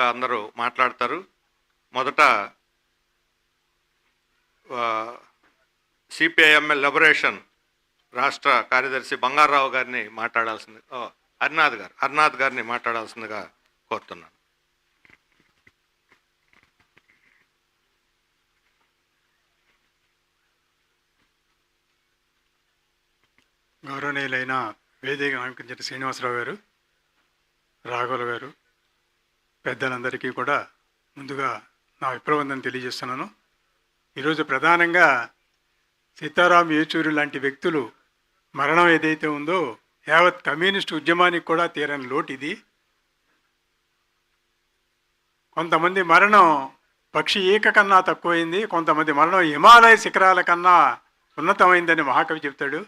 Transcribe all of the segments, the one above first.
సందర్భంగా అందరూ మాట్లాడతారు. మొదట సిపిఐఎంఎల్ లిబరేషన్ రాష్ట్ర కార్యదర్శి బంగారావు గారిని మాట్లాడాల్సింది అరినాథ్ హరినాథ్ గారు హరినాథ్ గారిని మాట్లాడాల్సిందిగా కోరుతున్నాను. గౌరవనీయులైన వేదిక అలంకరించిన శ్రీనివాసరావు గారు రాఘవులు గారు పెద్దలందరికీ కూడా ముందుగా నా విప్రబంధం తెలియజేస్తున్నాను. ఈరోజు ప్రధానంగా సీతారాం యేచూరి లాంటి వ్యక్తులు మరణం ఏదైతే ఉందో యావత్ కమ్యూనిస్ట్ ఉద్యమానికి కూడా తీరని లోటు ఇది. కొంతమంది మరణం పక్షి ఈక కన్నా తక్కువైంది కొంతమంది మరణం హిమాలయ శిఖరాల కన్నా ఉన్నతమైందని మహాకవి చెప్తాడు.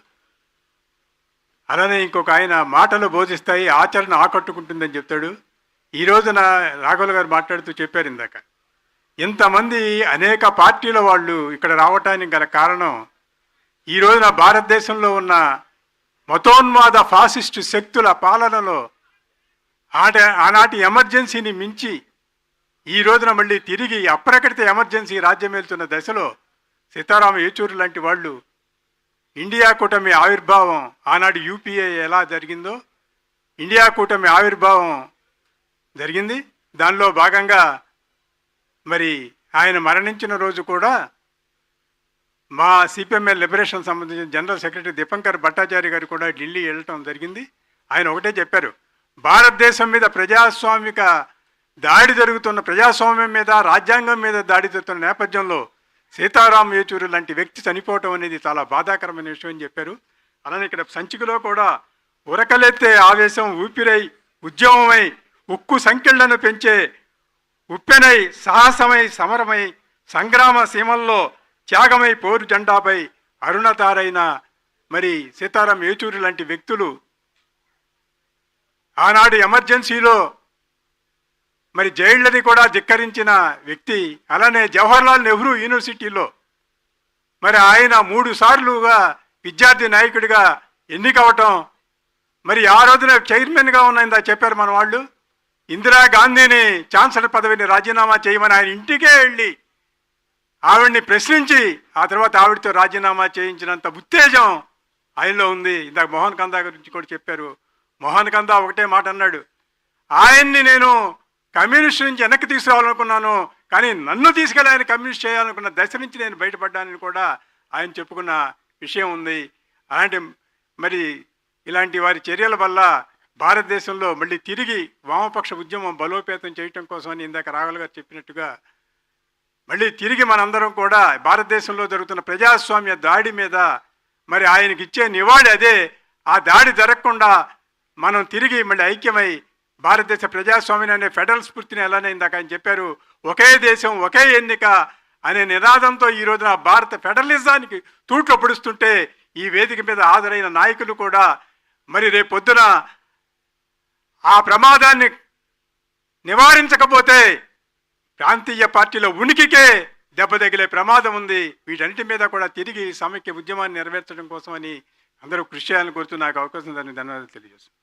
అలానే ఇంకొక ఆయన మాటలు బోధిస్తాయి ఆచరణ ఆకట్టుకుంటుందని చెప్తాడు. ఈ రోజున రాఘవులు గారు మాట్లాడుతూ చెప్పారు ఇందాక. ఇంతమంది అనేక పార్టీల వాళ్ళు ఇక్కడ రావటానికి గల కారణం ఈ రోజున భారతదేశంలో ఉన్న మతోన్మాద ఫాసిస్టు శక్తుల పాలనలో ఆట ఆనాటి ఎమర్జెన్సీని మించి ఈ రోజున మళ్ళీ తిరిగి అప్రకటిత ఎమర్జెన్సీ రాజ్యమేలుతున్న దశలో సీతారామ ఏచూరు లాంటి వాళ్ళు ఇండియా కూటమి ఆవిర్భావం ఆనాడు యూపీఏ ఎలా జరిగిందో ఇండియా కూటమి ఆవిర్భావం జరిగింది. దానిలో భాగంగా మరి ఆయన మరణించిన రోజు కూడా మా సిపిఎంఎల్ లిబరేషన్ సంబంధించిన జనరల్ సెక్రటరీ దీపంకర్ భట్టాచారి గారు కూడా ఢిల్లీ వెళ్ళటం జరిగింది. ఆయన ఒకటే చెప్పారు భారతదేశం మీద ప్రజాస్వామిక దాడి జరుగుతున్న ప్రజాస్వామ్యం మీద రాజ్యాంగం మీద దాడి జరుగుతున్న నేపథ్యంలో సీతారాం యేచూరి లాంటి వ్యక్తి చనిపోవటం అనేది చాలా బాధాకరమైన విషయం అని చెప్పారు. అలానే ఇక్కడ సంచికలో కూడా ఉరకలెత్తే ఆవేశం ఊపిరై ఉద్యమమై ఉక్కు సంఖ్యలను పెంచే ఉప్పెనై సాహసమై సమరమై సంగ్రామ సీమల్లో త్యాగమై పోరు జెండాపై అరుణతారైన మరి సీతారాం యేచూరి లాంటి వ్యక్తులు ఆనాడు ఎమర్జెన్సీలో మరి జైళ్ళని కూడా ధిక్కరించిన వ్యక్తి అలానే జవహర్లాల్ నెహ్రూ యూనివర్సిటీలో మరి ఆయన మూడు సార్లుగా విద్యార్థి నాయకుడిగా ఎన్నికవటం మరి ఆ రోజున చైర్మన్గా ఉన్నదా చెప్పారు మన వాళ్ళు. ఇందిరాగాంధీని ఛాన్సలర్ పదవిని రాజీనామా చేయమని ఆయన ఇంటికే వెళ్ళి ఆవిడ్ని ప్రశ్నించి ఆ తర్వాత ఆవిడతో రాజీనామా చేయించినంత ఉత్తేజం ఆయనలో ఉంది. ఇందాక మోహన్ కందా గురించి కూడా చెప్పారు. మోహన్ కందా ఒకటే మాట అన్నాడు. ఆయన్ని నేను కమ్యూనిస్ట్ నుంచి వెనక్కి తీసుకురావాలనుకున్నాను కానీ నన్ను తీసుకెళ్ళి ఆయన కమ్యూనిస్ట్ చేయాలనుకున్న దశ నుంచి నేను బయటపడ్డానని కూడా ఆయన చెప్పుకున్న విషయం ఉంది. అలాంటి మరి ఇలాంటి వారి చర్యల వల్ల భారతదేశంలో మళ్ళీ తిరిగి వామపక్ష ఉద్యమం బలోపేతం చేయటం కోసమని ఇందాక రాఘుల్ గారు చెప్పినట్టుగా మళ్ళీ తిరిగి మనందరం కూడా భారతదేశంలో జరుగుతున్న ప్రజాస్వామ్య దాడి మీద మరి ఆయనకి ఇచ్చే నివాళి అదే. ఆ దాడి జరగకుండా మనం తిరిగి మళ్ళీ ఐక్యమై భారతదేశ ప్రజాస్వామ్యం అనే ఫెడరల్ స్ఫూర్తిని ఎలానే ఇందాక ఆయన చెప్పారు ఒకే దేశం ఒకే ఎన్నిక అనే నినాదంతో ఈ రోజున భారత ఫెడరలిజానికి తూట్లు పొడుస్తుంటే ఈ వేదిక మీద హాజరైన నాయకులు కూడా మరి రేపొద్దున ఆ ప్రమాదాన్ని నివారించకపోతే ప్రాంతీయ పార్టీల ఉనికికే దెబ్బ తగిలే ప్రమాదం ఉంది. వీటన్నిటి మీద కూడా తిరిగి సమైక్య ఉద్యమాన్ని నెరవేర్చడం కోసమని అందరూ కృషి చేయాలని కోరుతూ నాకు అవకాశం దాన్ని ధన్యవాదాలు తెలియజేస్తాను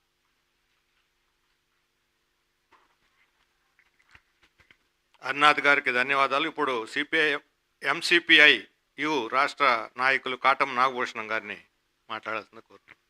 హరినాథ్ గారికి ధన్యవాదాలు. ఇప్పుడు సిపిఐ ఎంసిపిఐ యు రాష్ట్ర నాయకులు కాటం నాగభూషణం గారిని మాట్లాడాల్సింది కోరుతున్నాను.